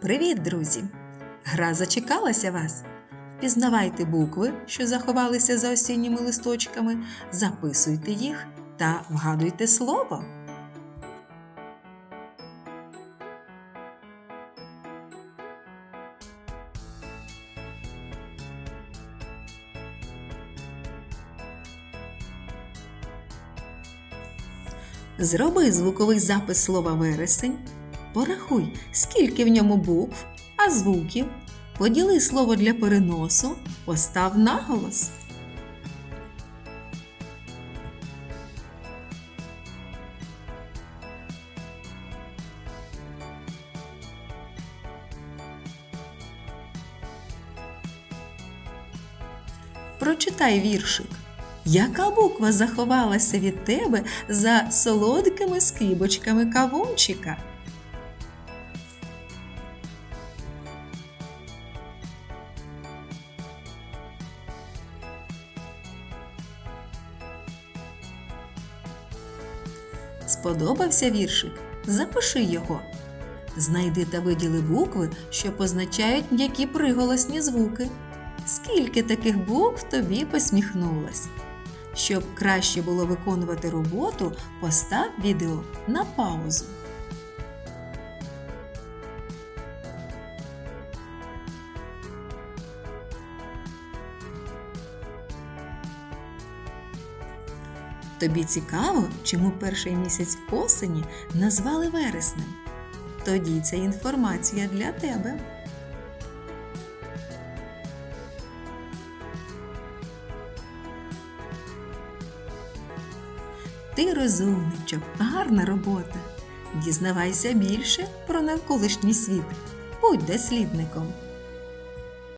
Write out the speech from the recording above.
Привіт, друзі! Гра зачекалася вас. Впізнавайте букви, що заховалися за осінніми листочками, записуйте їх та вгадуйте слово. Зроби звуковий запис слова вересень. Порахуй, скільки в ньому букв, а звуків. Поділи слово для переносу, постав наголос. Прочитай віршик. Яка буква заховалася від тебе за солодкими скибочками кавунчика? Сподобався віршик? Запиши його. Знайди та виділи букви, що позначають м'які приголосні звуки. Скільки таких букв тобі посміхнулось? Щоб краще було виконувати роботу, постав відео на паузу. Тобі цікаво, чому перший місяць осені назвали вереснем? Тоді ця інформація для тебе. Ти розумничок, гарна робота. Дізнавайся більше про навколишній світ. Будь дослідником.